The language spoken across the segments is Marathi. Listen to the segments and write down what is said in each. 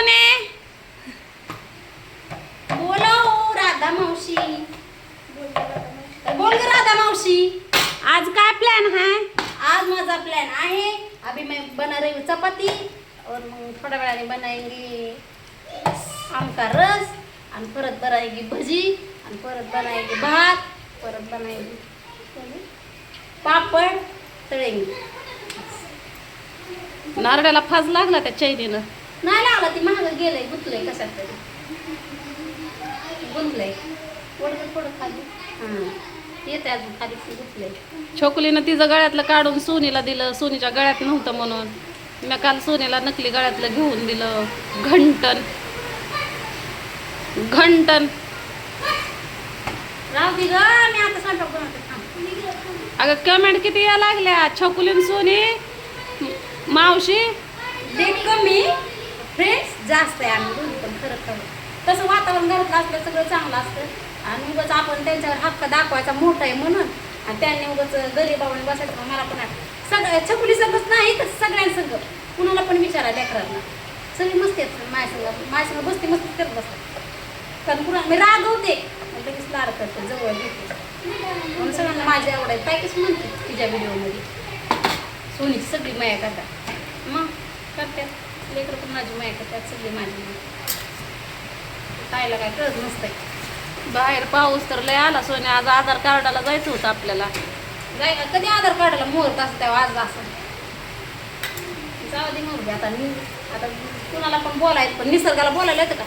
सोने? बोलो राधा मावशी. बोल ग राधा मावशी. आज काय प्लॅन आहे आज माझा प्लान आहे अभी मैं बना रही हूँ चपाती. और थोड्या वेळाने बनाएंगे आम का रस आणि परत बनाएगी भजी आणि परत बनाएगी भात परत बनाएगी पापड तळेंगे. नारड्याला फाज लागला त्या चैनीनं. नाही लागला ती महाग गेलंय गुंतलंय कशात तरी. गुंतलंय. खाली. हां येते अजून खाली गुंतलंय. छोकलीनं तिचं गळ्यातलं काढून सोनीला दिलं सोनीच्या गळ्यात नव्हतं म्हणून. मी काल सोनीला नकली गळ्यातलं घेऊन दिलं. घंटन. घंटन. राहू दे ग मी आता स्वयंपाक बनवते थांब. अगं कमेंट किती या लागल्या? छोकुलीन सोनी? मावशी? डेट कमी फ्रेंड्स जास्त आहे आम्ही दोन्ही पण खरं खरं. तसं वातावरण घरातलं असलं सगळं चांगलं असतं. आणि उगाच आपण त्यांच्यावर हक्क दाखवायचा मोठा आहे म्हणून. आणि त्यांनी उगाच गरीबावणी बसायचं मला पण सगळं छकुली संगच नाही तर सगळ्यांसंग कुणाला पण विचारा लेकरांना. सगळी मस्ती आहेत माझ्यासंग माझ्यासंग बसते मस्ती करत बसतात. कारण कुणा मी रागवते. लगेच लाड करते जवळ घेते. म्हणून सगळ्यांना माझी आवड आहे. ताईकच म्हणते तिच्या व्हिडिओमध्ये सोनीची सगळी माया करता मग करते लेकरं पण माझी माया त्यात सगळी माझी खायला काय कळत नसतंय. बाहेर पाऊस तर लय आला सोन्या. आज आधार कार्डाला जायचं होतं आपल्याला. जायला कधी आधार कार्डाला मुहूर्त असं तेव्हा आज असं. जाऊ दे मुहूर्त आता मी आता कुणाला पण बोलायचं पण निसर्गाला बोलायला येतं का?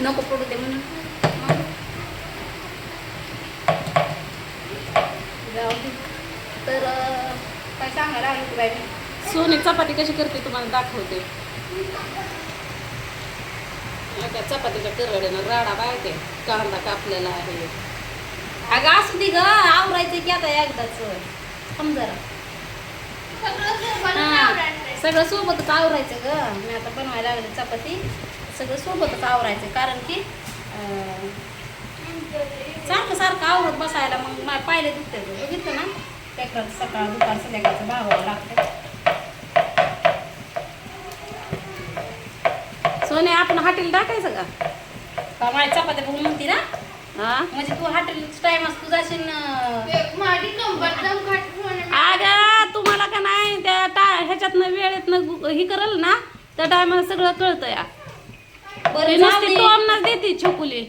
नको पडू दे म्हणून. जाऊ दे. तर काय सांगायला लागलं की बाई मी? सोनी चपाती कशी करते तुम्हाला दाखवते. एका चपातीच्या करड्यानं राडा बायते कांदा कापलेला आहे. अगं असू दे ग आवरायचं की आता एकदाच. समजा सगळं सोबतच आवरायचं ग. मी आता बनवायला लागले चपाती. सगळं सोबतच आवरायचं कारण की सारखं सारखं आवरत बसायला मग पाहिले दुखते बघितलं ना? त्याकडं सकाळ दुपार संध्याकाळचं भावावं लागतं सोने आपण हॉटेल टाकायचं का? का माझ्या चपात्या बघून म्हणती ना? हा? म्हणजे तू हॉटेल टाइम असतो जाशील ना. अगं तुम्हाला का नाही त्या टा ह्याच्यातनं वेळेतनं ही करल ना त्या टायमाला सगळं कळतं या. बरं जाऊ नुसती दे. टोमना देते छोकुली.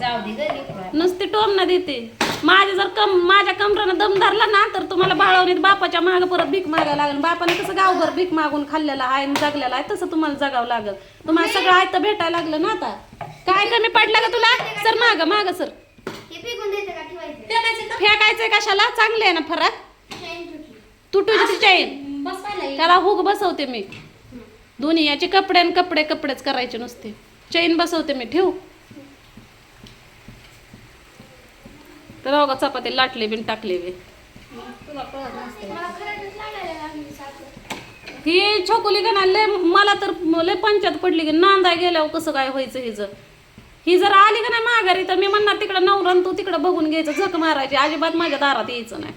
जाऊ दे ग लेकरं. नुसती टोमना देते. माझे जर कम माझ्या कमरानं दम धरला ना तर तुम्हाला बाळवणीत बापाच्या मागं परत भीक मागायला लागेल. बापाने कसं गावभर भीक मागून खाल्लेलं आहे आणि जगलेलं आहे तसं तुम्हाला जगावं लागल. तुम्हाला सगळं आहे तर भेटायला लागलं ना आता. काय कमी पडलं का तुला? सर माग माग सर. हे? फेकायचंय कशाला? चांगले आहे ना फरक. तुटूची चैन. त्याला हुक बसवते मी. दोन्ही याचे कपडे आणि कपडे कपडेच करायचे नुसते. चैन बसवते मी ठेवू? तर बघा चपाती लाटली बिन टाकली बी. ही छोकुली का लय मला तर लय पंचायत पडली की नांदा गेल्यावर कसं काय व्हायचं हिचं? ही जर आली का नाही माघारी तर मी म्हणणार तिकडं नवरण तू तिकडं बघून घ्यायचं झक मारायची. अजिबात माझ्या दारात यायचं नाही.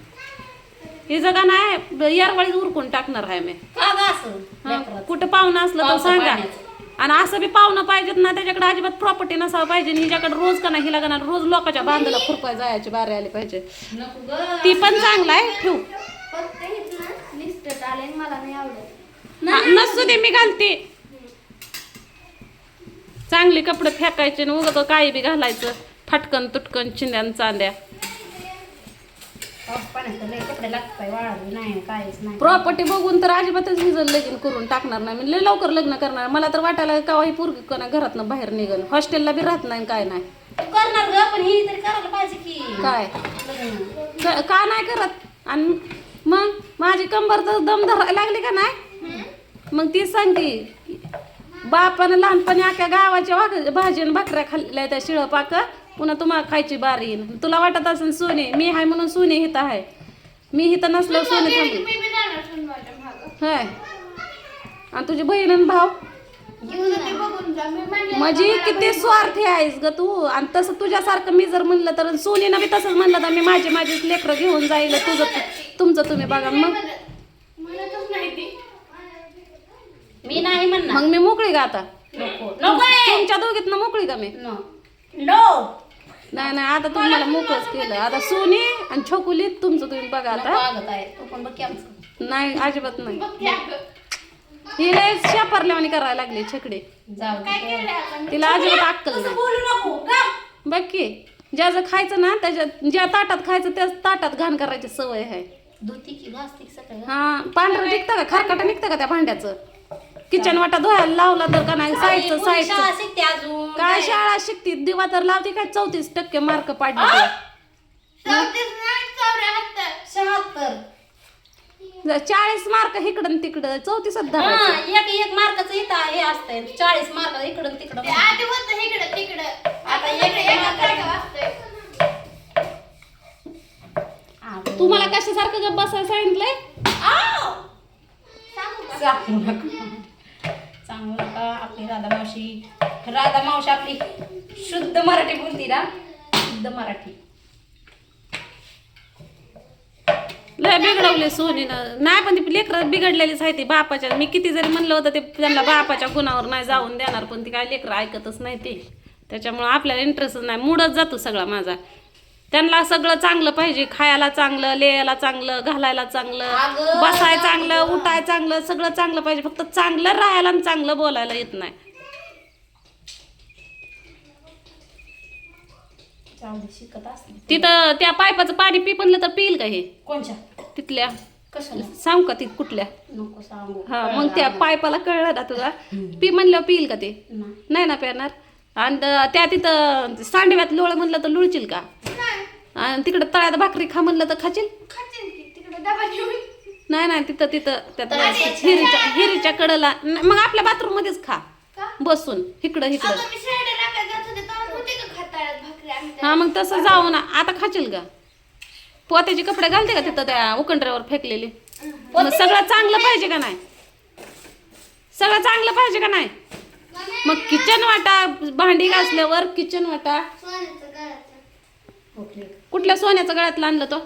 हिचं का नाही यारवाळीत उरकून टाकणार आहे मी. हा? कुठं पाहुणं असलं तर सांगा. आणि असं बी पाहुणं पाहिजेत ना त्याच्याकडे अजिबात प्रॉपर्टी नसावं पाहिजे. हिच्याकडे रोज का नाही नाही रोज लोकांच्या बांधाला खुरपाय जायची बारे आली पाहिजे ती पण चांगलं आहे ठेवू. नसू दे मी घालते. चांगले कपडे फेकायचे आणि उगत काही बी घालायचं. फटकन तुटकन चिंद्यान चांद्या. पाऊस पाण्याचं लय कपडे लागतात वाळावी नाही काहीच नाही. प्रॉपर्टी बघून तर अजिबातच हिजं लगीन करून टाकणार नाही. मी लय लवकर लग्न करणार. मला तर वाटायला कवाही पूर्वी कोणा घरातनं बाहेर निघन. हॉस्टेलला बी राहत नाही काय नाही. करणार ग पण ही तरी करायला पाहिजे की. काय? लग्न. क- का नाही करत? आणि मग? माझी कंबर तर दम धरायला लागली का नाही? मग ती सांगते. बापानं लहानपणी अख्या गावाच्या वाघ भाजी आणि भाकऱ्या खाल्लेल्या त्या शिळं पाक पुन्हा तुम्हाला खायची बारी येईन तुला वाटत असेल सोने मी आहे म्हणून सोने हित आहे. मी हित नसलं सोने मी. होय. आणि तुझी बहीण आणि भाव घेऊन ते बघून जा. मी म्हणले म्हणजे किती स्वार्थी आहेस ग तू. आणि तसं तुझ्यासारखं मी जर म्हणलं तर सोनीनं बी तसंच म्हणलं तर मी माझी माझीच लेकरं घेऊन जाईल. तुझं तुमचं तुम्ही बघा. मग? म्हणतच नाही ती. मी नाही म्हणणार. मग मी मोकळी का आता. तुमच्या दोघीत मोकळी का मी. No no. नाही नाही आता तुम्हाला मोकळच केलं. आता सोनी आणि छोकुली तुमचं तुम्ही बघा आता. नाही अजिबात नाही. ही लय शापरल्यावानी करायला लागली छकडे. तिला अजिबात अक्कल नाही. बोलू नको गप. बघ की ज्याचं खायचं ना त्याच्यात ज्या ताटात खायचं त्याच ताटात घाण करायची सवय आहे. हा पांढरं निघतं का? खारकाटा निघतं का त्या भांड्याचं? किचन वाटा धुवायला लावला तर का नाही? साईडचं साईडचं शिकते अजून काय शाळा शिकती? दिवा तर लावते काय? चौतीस टक्के मार्क पाडले शहात्तर. चाळीस मार्क इकडं तिकडं. चौतीसच हा धरायचं एक एक मार्काचं इथं हे असतंय. चाळीस मार्क इकडं तिकडं. आता एक एक मार्क तुम्हाला कशासारखं गप बसायला सांगितलंय? सांगू नका आपली राधा मावशी. राधा मावशी आपली शुद्ध मराठी बोलती ना? शुद्ध मराठी. लय बिघडवले सोनीनं. नाही पण ती लेकरं बिघडलेलीच आहे ती बापाच्या. मी किती जरी म्हणलं होतं ते त्यांना बापाच्या गुणावर नाही जाऊन देणार पण ती काय लेकरं ऐकतच नाही ते. त्याच्यामुळं आपल्याला इंटरेस्ट नाही. मूडच जातो सगळा माझा. त्यांना सगळं चांगलं पाहिजे. खायला चांगलं लिहायला चांगलं घालायला चांगलं बसाय चांगलं उठाय चांगलं सगळं चांगलं पाहिजे. फक्त चांगलं राहायला आणि चांगलं बोलायला येत नाही. तिथं त्या पाईपाचं पाणी पी म्हणलं तर पिईल का हे? कोणच्या? तिथल्या. सांग का ती कुठल्या? हा मग त्या पाईपाला कळलं ना तुला? पी म्हणल्यावर पिईल का ते? नाही. ना पेरणार? आणि त्या तिथं सांडव्यात लोळ म्हणलं तर लुळशील का? आणि तिकडं तळ्यात भाकरी खा म्हणलं तर खाशील? नाही नाही तिथं तिथं त्या हिरीच्या हिरीच्या कडला. न- मग आपल्या बाथरूम मध्येच खा बसून इकडं इकडं. हा मग तसं जाऊ ना. आता खाशील का पोत्याचे कपडे घालते का तिथं त्या उकंड्यावर फेकलेले? मग सगळं चांगलं पाहिजे का नाही? सगळं चांगलं पाहिजे का नाही? मग किचन वाटा भांडी घासल्यावर किचन वाटा. ओके. कुठल्या सोन्याचं गळ्यातलं आणलं तो?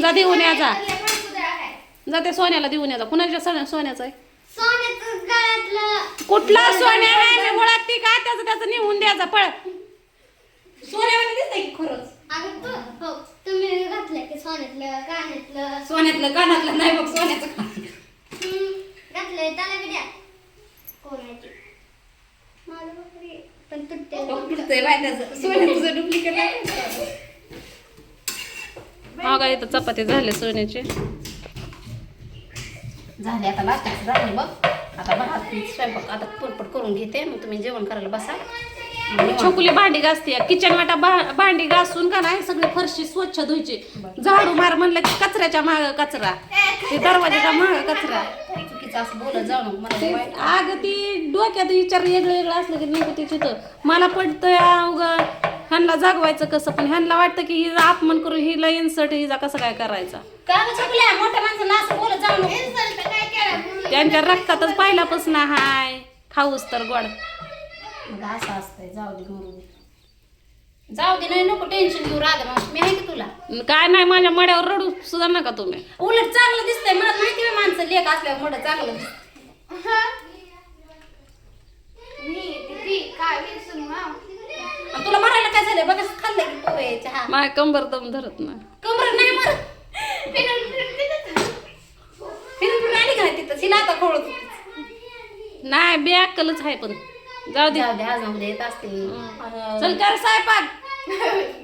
जा देऊन या जा. जा त्या सोन्याला देऊन या जा. कुणाच्या सोन्या सोन्याचं आहे? कुठला सोन्या आहे? मी ओळखते का? त्याचं त्याचं निघून द्यायचा पळ. सोन्यामध्ये दिसतंय की खरंच? तू हो सोन्यातलं कानातलं सोन्यातलं कानातलं नाही बघ सोन्याचं घातलंय त्याला बी द्या. कोण आहे ते? माझं बकरी पण तुटते तो फुटतंय बाय त्याचं. सोन्याचं डुप्लिकेट आहे का इथं चपाती झाले सोन्याचे. झाले आता लास्टाचं झाले बघ आता भात स्वयंपाक आता पटपट करून घेते. मग तुम्ही जेवण करायला बसा. छोकुली भांडी घासते. किचन वाटा भांडी घासून का नाही सगळी फरशी स्वच्छ धुयची झाडू मार म्हणलं की कचऱ्याच्या माग कचरा. ते दरवाजाच्या माग कचरा. मला ते डोक्यात विचार वेगळं वेगळं असलं की ते तिथं. मला पडतंय उग ह्यांना जागवायचं कसं? पण ह्यांना वाटतं की हिचा अपमान करून हिला इन्सर्ट हिचा कसं काय करायचा? का गं चुकल्या मोठ्या माणसाला असं बोलत जाऊ नको. त्यांच्या रक्तातच पहिल्यापासून हाय. खाऊस तर गोड. मग असं असतंय जाऊ दे जाऊ दे नाही नको टेन्शन घेऊ राधा मावशी. मी आहे की तुला? काय नाही माझ्या मड्यावर रडू सुद्धा नका तुम्ही. उलट चांगलं दिसतंय. मला माहिती आहे माणसं लेख असल्यावर मोठं चांगलं दिसतंय. मी ती काय विसरून माव आणि तुला मरायला काय झालं बघा खाल्लं की पोहे चहा. माझ्या कंबर दम धरत नाही. कमर नाही मर. फिरून फिरून आली का तिथं. आता खोळत. नाही बेअक्कलच आहे पण. जाऊ दे. जाऊ दे आज ना उद्या येत असते चल कर स्वयंपाक